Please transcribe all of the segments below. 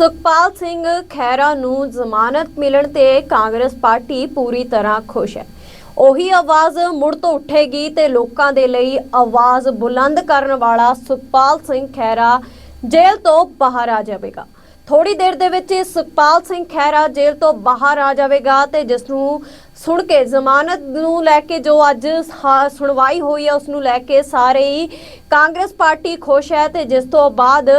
ਸੁਖਪਾਲ ਸਿੰਘ ਖਹਿਰਾ ਨੂੰ ਜ਼ਮਾਨਤ ਮਿਲਣ ਤੇ ਕਾਂਗਰਸ ਪਾਰਟੀ ਪੂਰੀ ਤਰ੍ਹਾਂ ਖੁਸ਼ ਹੈ। ਉਹੀ ਆਵਾਜ਼ ਮੁੜ ਤੋਂ ਉੱਠੇਗੀ ਤੇ ਲੋਕਾਂ ਦੇ ਲਈ ਆਵਾਜ਼ ਬੁਲੰਦ ਕਰਨ ਵਾਲਾ ਸੁਖਪਾਲ ਸਿੰਘ ਖਹਿਰਾ ਜੇਲ੍ਹ ਤੋਂ ਬਾਹਰ ਆ ਜਾਵੇਗਾ। ਥੋੜੀ ਦੇਰ ਦੇ ਵਿੱਚ ਸੁਖਪਾਲ ਸਿੰਘ ਖਹਿਰਾ ਜੇਲ੍ਹ ਤੋਂ ਬਾਹਰ ਆ ਜਾਵੇਗਾ ਤੇ ਜਿਸ ਨੂੰ ਸੁਣ ਕੇ ਜ਼ਮਾਨਤ ਨੂੰ ਲੈ ਕੇ ਜੋ ਅੱਜ ਸੁਣਵਾਈ ਹੋਈ ਹੈ, ਉਸ ਨੂੰ ਲੈ ਕੇ ਸਾਰੇ ਹੀ ਕਾਂਗਰਸ ਪਾਰਟੀ ਖੁਸ਼ ਹੈ ਤੇ ਜਿਸ ਤੋਂ ਬਾਅਦ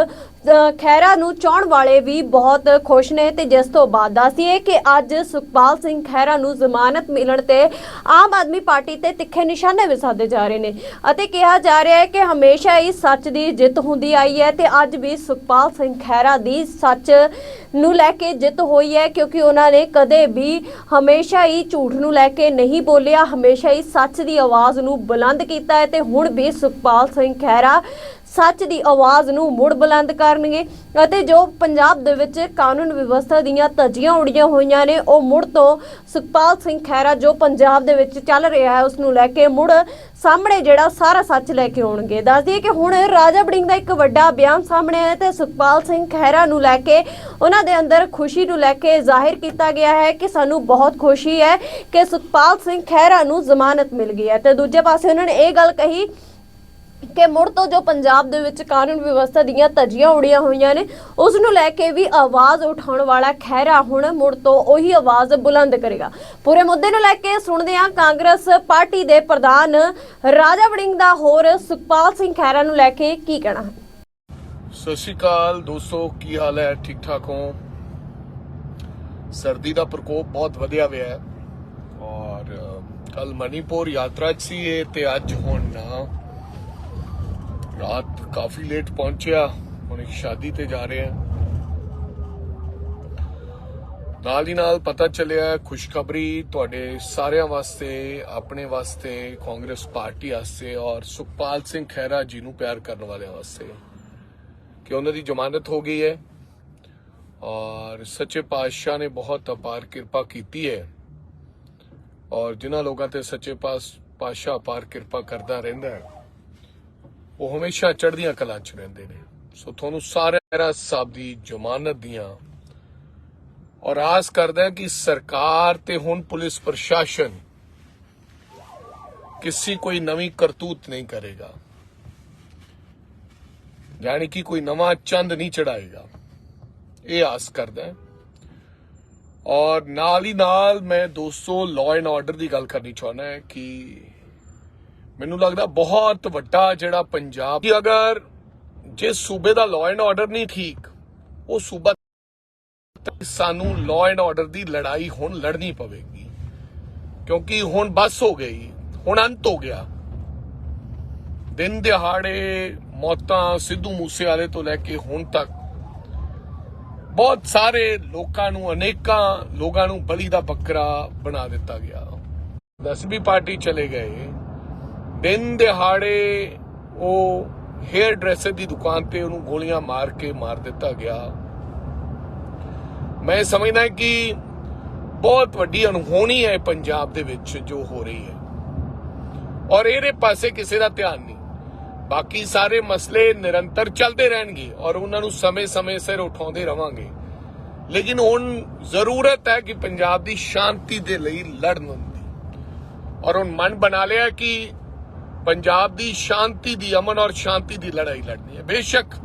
ਅ, ਖਹਿਰਾ ਨੂੰ ਚਾਹਣ ਵਾਲੇ ਵੀ ਬਹੁਤ ਖੁਸ਼ ਨੇ ਤੇ ਜਿਸ ਤੋਂ ਬਾਅਦ ਦੱਸੀਏ ਕਿ ਅੱਜ ਸੁਖਪਾਲ ਸਿੰਘ ਖਹਿਰਾ ਨੂੰ ਜ਼ਮਾਨਤ ਮਿਲਣ ਤੇ ਆਮ ਆਦਮੀ ਪਾਰਟੀ ਤੇ ਤਿੱਖੇ ਨਿਸ਼ਾਨੇ ਵੀ ਸਾਧੇ ਜਾ ਰਹੇ ਨੇ ਅਤੇ ਕਿਹਾ ਜਾ ਰਿਹਾ ਹੈ ਕਿ ਹਮੇਸ਼ਾ ਹੀ ਸੱਚ ਦੀ ਜਿੱਤ ਹੁੰਦੀ ਆਈ ਹੈ ਤੇ ਅੱਜ ਵੀ ਸੁਖਪਾਲ ਸਿੰਘ ਖਹਿਰਾ ਦੀ ਸੱਚ ਨੂੰ ਲੈ ਕੇ ਜਿੱਤ ਹੋਈ ਹੈ, ਕਿਉਂਕਿ ਉਹਨਾਂ ਨੇ ਕਦੇ ਵੀ ਹਮੇਸ਼ਾ ਹੀ ਝੂਠ ਨੂੰ ਲੈ ਕੇ ਨਹੀਂ ਬੋਲਿਆ, ਹਮੇਸ਼ਾ ਹੀ ਸੱਚ ਦੀ ਆਵਾਜ਼ ਨੂੰ ਬੁਲੰਦ ਕੀਤਾ ਹੈ ਤੇ ਹੁਣ ਵੀ ਸੁਖਪਾਲ ਸਿੰਘ ਖਹਿਰਾ ਸੱਚ ਦੀ ਆਵਾਜ਼ ਨੂੰ ਮੁੜ ਬੁਲੰਦ ਕਰਨਗੇ ਅਤੇ ਜੋ ਪੰਜਾਬ ਦੇ ਵਿੱਚ ਕਾਨੂੰਨ ਵਿਵਸਥਾ ਦੀਆਂ ਧੱਜੀਆਂ ਉੜੀਆਂ ਹੋਈਆਂ ਨੇ, ਉਹ ਮੁੜ ਤੋਂ ਸੁਖਪਾਲ ਸਿੰਘ ਖਹਿਰਾ ਜੋ ਪੰਜਾਬ ਦੇ ਵਿੱਚ ਚੱਲ ਰਿਹਾ ਹੈ, ਉਸ ਨੂੰ ਲੈ ਕੇ ਮੁੜ ਸਾਹਮਣੇ ਜਿਹੜਾ ਸਾਰਾ ਸੱਚ ਲੈ ਕੇ ਆਉਣਗੇ। ਦੱਸ ਦਈਏ ਕਿ ਹੁਣ ਰਾਜਾ ਬੜਿੰਗ ਦਾ ਇੱਕ ਵੱਡਾ ਬਿਆਨ ਸਾਹਮਣੇ ਆਇਆ ਤੇ ਸੁਖਪਾਲ ਸਿੰਘ ਖਹਿਰਾ ਨੂੰ ਲੈ ਕੇ ਉਹਨਾਂ ਦੇ ਅੰਦਰ ਖੁਸ਼ੀ ਨੂੰ ਲੈ ਕੇ ਜ਼ਾਹਿਰ ਕੀਤਾ ਗਿਆ ਹੈ ਕਿ ਸਾਨੂੰ ਬਹੁਤ ਖੁਸ਼ੀ ਹੈ ਕਿ ਸੁਖਪਾਲ ਸਿੰਘ ਖਹਿਰਾ ਨੂੰ ਜ਼ਮਾਨਤ ਮਿਲ ਗਈ ਹੈ। ਤੇ ਦੂਜੇ ਪਾਸੇ ਉਹਨਾਂ ਨੇ ਇਹ ਗੱਲ ਕਹੀ ਕਿ ਮੁੜ ਤੋਂ ਜੋ ਪੰਜਾਬ ਦੇ ਵਿੱਚ ਕਾਨੂੰਨ ਵਿਵਸਥਾ ਦੀਆਂ ਧੱਜੀਆਂ ਉੜੀਆਂ ਹੋਈਆਂ ਨੇ, ਉਸ ਨੂੰ ਲੈ ਕੇ ਵੀ ਆਵਾਜ਼ ਉਠਾਉਣ ਵਾਲਾ ਖਹਿਰਾ ਹੁਣ ਮੁੜ ਤੋਂ ਉਹੀ ਆਵਾਜ਼ ਬੁਲੰਦ ਕਰੇਗਾ। ਪੂਰੇ ਮੁੱਦੇ ਨੂੰ ਲੈ ਕੇ ਸੁਣਦੇ ਹਾਂ ਕਾਂਗਰਸ ਪਾਰਟੀ ਦੇ ਪ੍ਰਧਾਨ ਰਾਜਾ ਵੜਿੰਗ ਦਾ ਹੋਰ ਸੁਖਪਾਲ ਸਿੰਘ ਖਹਿਰਾ ਨੂੰ ਲੈ ਕੇ ਕੀ ਕਹਿਣਾ ਸਤਿ ਸ਼੍ਰੀ ਅਕਾਲ ਦੋਸਤੋ, ਕੀ ਹਾਲ ਹੈ? ਠੀਕ ਠਾਕ ਹੋ? ਸਰਦੀ ਦਾ ਪ੍ਰਕੋਪ ਬਹੁਤ ਵਧਿਆ ਹੋਇਆ ਹੈ। ਔਰ ਕੱਲ ਮਨੀਪੁਰ ਯਾਤਰਾ 'ਚ ਸੀ ਇਹ ਤੇ ਅੱਜ ਹੁਣ ਰਾਤ ਕਾਫੀ ਲੇਟ ਪਹੁੰਚਿਆ। ਹੁਣ ਇੱਕ ਸ਼ਾਦੀ ਤੇ ਜਾ ਰਹੇ ਹਾਂ। ਨਾਲ ਹੀ ਨਾਲ ਪਤਾ ਚੱਲਿਆ ਖੁਸ਼ਖਬਰੀ ਤੁਹਾਡੇ ਸਾਰਿਆਂ ਵਾਸਤੇ, ਆਪਣੇ ਵਾਸਤੇ, ਕਾਂਗਰਸ ਪਾਰਟੀ ਵਾਸਤੇ ਔਰ ਸੁਖਪਾਲ ਸਿੰਘ ਖਹਿਰਾ ਜੀ ਨੂੰ ਪਿਆਰ ਕਰਨ ਵਾਲਿਆਂ ਵਾਸਤੇ। ਕਿ ਉਹਨਾਂ ਦੀ ਜ਼ਮਾਨਤ ਹੋ ਗਈ ਹੈ ਔਰ ਸੱਚੇ ਪਾਤਸ਼ਾਹ ਨੇ ਬਹੁਤ ਅਪਾਰ ਕਿਰਪਾ ਕੀਤੀ ਹੈ ਔਰ ਜਿਨ੍ਹਾਂ ਲੋਕਾਂ ਤੇ ਸੱਚੇ ਪਾਸ ਪਾਤਸ਼ਾਹ ਅਪਾਰ ਕਿਰਪਾ ਕਰਦਾ ਰਹਿੰਦਾ ਹੈ ਉਹ ਹਮੇਸ਼ਾ ਚੜ੍ਹਦੀਆਂ ਕਲਾਂ 'ਚ ਰਹਿੰਦੇ ਨੇ ਸੋ ਤੁਹਾਨੂੰ ਸਾਰਿਆਂ ਸਾਹਿਬ ਦੀ ਜ਼ਮਾਨਤ ਦੀਆਂ ਔਰ ਆਸ ਕਰਦਾ ਕਿ ਸਰਕਾਰ ਤੇ ਹੁਣ ਪੁਲਿਸ ਪ੍ਰਸ਼ਾਸਨ ਕਿਸੇ ਕੋਈ ਨਵੀਂ ਕਰਤੂਤ ਨਹੀਂ ਕਰੇਗਾ ਯਾਨੀ ਕਿ ਕੋਈ ਨਵਾਂ ਚੰਦ ਨਹੀਂ ਚੜਾਏਗਾ। ਇਹ ਆਸ ਕਰਦਾ ਹੈ। ਔਰ ਨਾਲ ਹੀ ਨਾਲ ਮੈਂ ਦੋਸਤੋ ਲਾਅ ਐਂਡ ਆਰਡਰ ਦੀ ਗੱਲ ਕਰਨੀ ਚਾਹੁੰਦਾ ਹਾਂ ਕਿ ਮੈਨੂੰ ਲੱਗਦਾ ਬਹੁਤ ਵੱਡਾ ਜਿਹੜਾ ਪੰਜਾਬ ਕਿ ਅਗਰ ਜੇ ਸੂਬੇ ਦਾ ਲਾਅ ਐਂਡ ਆਰਡਰ ਨਹੀਂ ਠੀਕ, ਉਹ ਸੂਬਾ ਸਾਨੂੰ ਲਾਅ ਐਂਡ ਆਰਡਰ ਦੀ ਲੜਾਈ ਹੁਣ ਲੜਨੀ ਪਵੇਗੀ। ਕਿਉਂਕਿ ਹੁਣ ਬਸ ਹੋ ਗਈ, ਹੁਣ ਅੰਤ ਹੋ ਗਿਆ। ਦਿਨ ਦਿਹਾੜੇ ਮੌਤਾਂ ਸਿੱਧੂ ਮੂਸੇਵਾਲੇ ਤੋਂ ਲੈ ਕੇ ਹੁਣ ਤੱਕ। ਬਹੁਤ ਸਾਰੇ ਲੋਕਾਂ ਨੂੰ, ਅਨੇਕਾਂ ਲੋਕਾਂ ਨੂੰ ਬਲੀ ਦਾ ਬੱਕਰਾ ਬਣਾ ਦਿੱਤਾ ਗਿਆ। ਦਸਵੀਂ ਪਾਰਟੀ ਚਲੇ ਗਏ। ਦਿਨ ਦਿਹਾੜੇ ਉਹ ਹੇਅਰ ਡਰੈਸਰ ਦੀ ਦੁਕਾਨ ਤੇ ਉਹਨੂੰ ਗੋਲੀਆਂ ਮਾਰ ਕੇ ਮਾਰ ਦਿੱਤਾ ਗਿਆ। ਮੈਂ ਸਮਝਦਾ ਕਿ ਬਹੁਤ ਵੱਡੀ ਅਣਹੋਣੀ ਹੈ ਪੰਜਾਬ ਦੇ ਵਿੱਚ ਜੋ ਹੋ ਰਹੀ ਹੈ। ਔਰ ਇਹਦੇ ਪਾਸੇ ਕਿਸੇ ਦਾ ਧਿਆਨ ਨਹੀਂ ਬਾਕੀ ਸਾਰੇ ਮਸਲੇ ਨਿਰੰਤਰ ਚੱਲਦੇ ਰਹਿਣਗੇ ਔਰ ਉਹਨਾਂ ਨੂੰ ਸਮੇਂ-ਸਮੇਂ ਸਿਰ ਉਠਾਉਂਦੇ ਰਵਾਂਗੇ। ਲੇਕਿਨ ਹੁਣ ਜ਼ਰੂਰਤ ਹੈ ਕਿ ਪੰਜਾਬ ਦੀ ਸ਼ਾਂਤੀ ਦੇ ਲਈ ਲੜਨ ਦੀ। ਔਰ ਹੁਣ ਮਨ ਬਣਾ ਲਿਆ ਕਿ ਪੰਜਾਬ ਦੀ ਸ਼ਾਂਤੀ ਦੀ ਅਮਨ ਔਰ ਸ਼ਾਂਤੀ ਦੀ ਲੜਾਈ ਲੜਨੀ ਹੈ। ਬੇਸ਼ੱਕ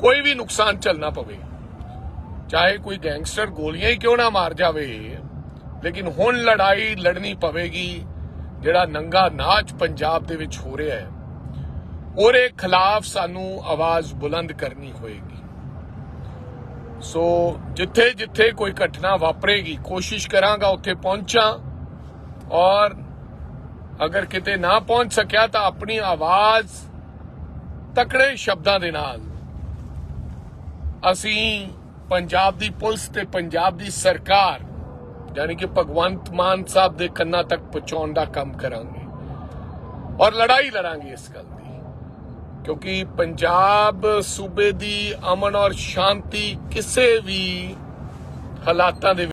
ਕੋਈ ਵੀ ਨੁਕਸਾਨ ਝੱਲਣਾ ਪਵੇ। ਚਾਹੇ ਕੋਈ ਗੈਂਗਸਟਰ ਗੋਲੀਆਂ ਹੀ ਕਿਉਂ ਨਾ ਮਾਰ ਜਾਵੇ, ਲੇਕਿਨ ਹੁਣ ਲੜਾਈ ਲੜਨੀ ਪਵੇਗੀ, ਜਿਹੜਾ ਨੰਗਾ ਨਾਚ ਪੰਜਾਬ ਦੇ ਵਿੱਚ ਹੋ ਰਿਹਾ ਹੈ। ਉਹਦੇ ਖਿਲਾਫ ਸਾਨੂੰ ਆਵਾਜ਼ ਬੁਲੰਦ ਕਰਨੀ ਹੋਏਗੀ। ਸੋ ਜਿੱਥੇ ਜਿੱਥੇ ਕੋਈ ਘਟਨਾ ਵਾਪਰੇਗੀ, ਕੋਸ਼ਿਸ਼ ਕਰਾਂਗਾ ਉੱਥੇ ਪਹੁੰਚਾਂ ਔਰ ਅਗਰ ਕਿਤੇ ਨਾ ਪਹੁੰਚ ਸਕਿਆ ਤਾਂ ਆਪਣੀ ਆਵਾਜ਼ ਤਕੜੇ ਸ਼ਬਦਾਂ ਦੇ ਨਾਲ। ਅਸੀਂ ਪੰਜਾਬ ਦੀ ਪੁਲਿਸ ਤੇ ਪੰਜਾਬ ਦੀ ਸਰਕਾਰ, ਯਾਨੀ ਕਿ ਭਗਵੰਤ ਮਾਨ ਸਾਹਿਬ ਦੇ ਕੰਨਾਂ ਤੱਕ ਪਹੁੰਚਾਉਣ ਦਾ ਕੰਮ ਕਰਾਂਗੇ ਔਰ ਲੜਾਈ ਲੜਾਂਗੇ ਇਸ ਗੱਲ ਦੀ। ਕਿਉਂਕਿ ਪੰਜਾਬ ਸੂਬੇ ਦੀ ਅਮਨ ਔਰ ਸ਼ਾਂਤੀ ਕਿਸੇ ਵੀ ਹਾਲਾਤਾਂ ਦੇ